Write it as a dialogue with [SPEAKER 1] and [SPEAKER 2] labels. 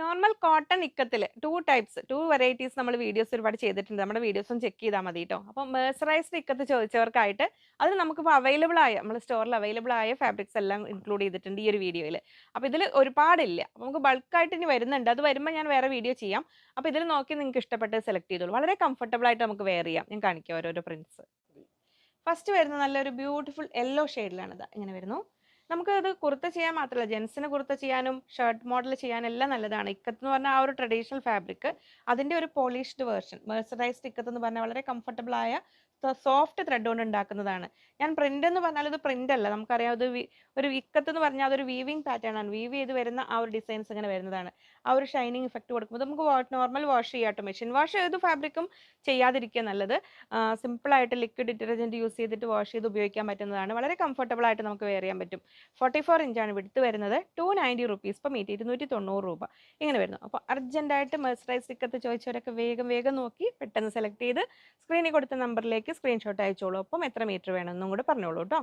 [SPEAKER 1] Normal cotton ഇക്കത്തിൽ two types two varieties നമ്മൾ videos ഒരുപാട് ചെയ്തിട്ടുണ്ട്. നമ്മുടെ വീഡിയോസും ചെക്ക് ചെയ്താൽ മതി കേട്ടോ അപ്പോൾ മേഴ്സറൈസ്ഡ് ഇക്കത്ത് ചോദിച്ചവർക്കായിട്ട് അതിൽ നമുക്കിപ്പോൾ അവൈലബിൾ ആയ നമ്മൾ സ്റ്റോറിൽ അവൈലബിൾ ആയ ഫാബ്രിക്സ് എല്ലാം ഇൻക്ലൂഡ് ചെയ്തിട്ടുണ്ട് ഈ ഒരു വീഡിയോയിൽ അപ്പോൾ ഇതിൽ ഒരുപാടില്ല. അപ്പോൾ നമുക്ക് ബൾക്കായിട്ട് ഇനി വരുന്നുണ്ട്. അത് വരുമ്പോൾ ഞാൻ വേറെ വീഡിയോ ചെയ്യാം. അപ്പോൾ ഇതിൽ നോക്കി നിങ്ങൾക്ക് ഇഷ്ടപ്പെട്ട് സെലക്ട് ചെയ്തോളൂ. വളരെ കംഫർട്ടബിൾ ആയിട്ട് നമുക്ക് വെയർ ചെയ്യാം. ഞാൻ കാണിക്കാം ഓരോരോ പ്രിൻസ് ഫസ്റ്റ് വരുന്ന നല്ലൊരു ബ്യൂട്ടിഫുൾ യെല്ലോ ഷെയ്ഡിലാണ് ഇത് ഇങ്ങനെ വരുന്നു. നമുക്ക് ഇത് കുർത്ത ചെയ്യാൻ മാത്രമല്ല ജെൻസിന് കുർത്ത ചെയ്യാനും ഷർട്ട് മോഡൽ ചെയ്യാനും എല്ലാം നല്ലതാണ്. ഇക്കത്ത് എന്ന് പറഞ്ഞാൽ ആ ഒരു ട്രഡീഷണൽ ഫാബ്രിക് അതിന്റെ ഒരു പോളിഷ്ഡ് വേർഷൻ മേഴ്സറൈസ്ഡ് ഇക്കത്ത് എന്ന് പറഞ്ഞാൽ വളരെ കംഫർട്ടബിൾ ആയ സോഫ്റ്റ് ത്രെഡ് കൊണ്ട് ഉണ്ടാക്കുന്നതാണ്. ഞാൻ പ്രിന്റ് എന്ന് പറഞ്ഞാൽ ഇത് പ്രിന്റ് അല്ല. നമുക്കറിയാം അത് ഒരു ഇക്കത്ത് എന്ന് പറഞ്ഞാൽ അതൊരു വീവിങ് പാറ്റേൺ ആണ്. വീവ് ചെയ്ത് വരുന്ന ആ ഒരു ഡിസൈൻസ് ഇങ്ങനെ വരുന്നതാണ്. ആ ഒരു ഷൈനിങ് ഇഫക്റ്റ് കൊടുക്കുമ്പോൾ നമുക്ക് നോർമൽ വാഷ് ചെയ്യാട്ടോ മെഷീൻ വാഷ് ഏത് ഫാബ്രിക്കും ചെയ്യാതിരിക്കുക നല്ലത്. സിമ്പിൾ ആയിട്ട് ലിക്വിഡ് ഡിറ്റർജന്റ് യൂസ് ചെയ്തിട്ട് വാഷ് ചെയ്ത് ഉപയോഗിക്കാൻ പറ്റുന്നതാണ്. വളരെ കംഫർട്ടബിൾ ആയിട്ട് നമുക്ക് വെയർ ചെയ്യാൻ പറ്റും. ഫോർട്ടി ഫോർ ഇഞ്ചാണ് വിടുത്ത് വരുന്നത്. ടു നയന്റി റുപ്പീസ് ഇപ്പം മീറ്റ് ഇരുന്നൂറ്റി തൊണ്ണൂറ് രൂപ. ഇങ്ങനെ വരുന്നു. അപ്പോൾ അർജന്റായിട്ട് മെഴ്സറൈസ് ഇക്കത്ത് ചോദിച്ചവരൊക്കെ വേഗം വേഗം നോക്കി പെട്ടെന്ന് സെലക്ട് ചെയ്ത് സ്ക്രീനിൽ കൊടുത്ത നമ്പറിലേക്ക് സ്ക്രീൻഷോട്ട് അയച്ചോളൂ. അപ്പം എത്ര മീറ്റർ വേണമെന്നും കൂടെ പറഞ്ഞോളൂ കേട്ടോ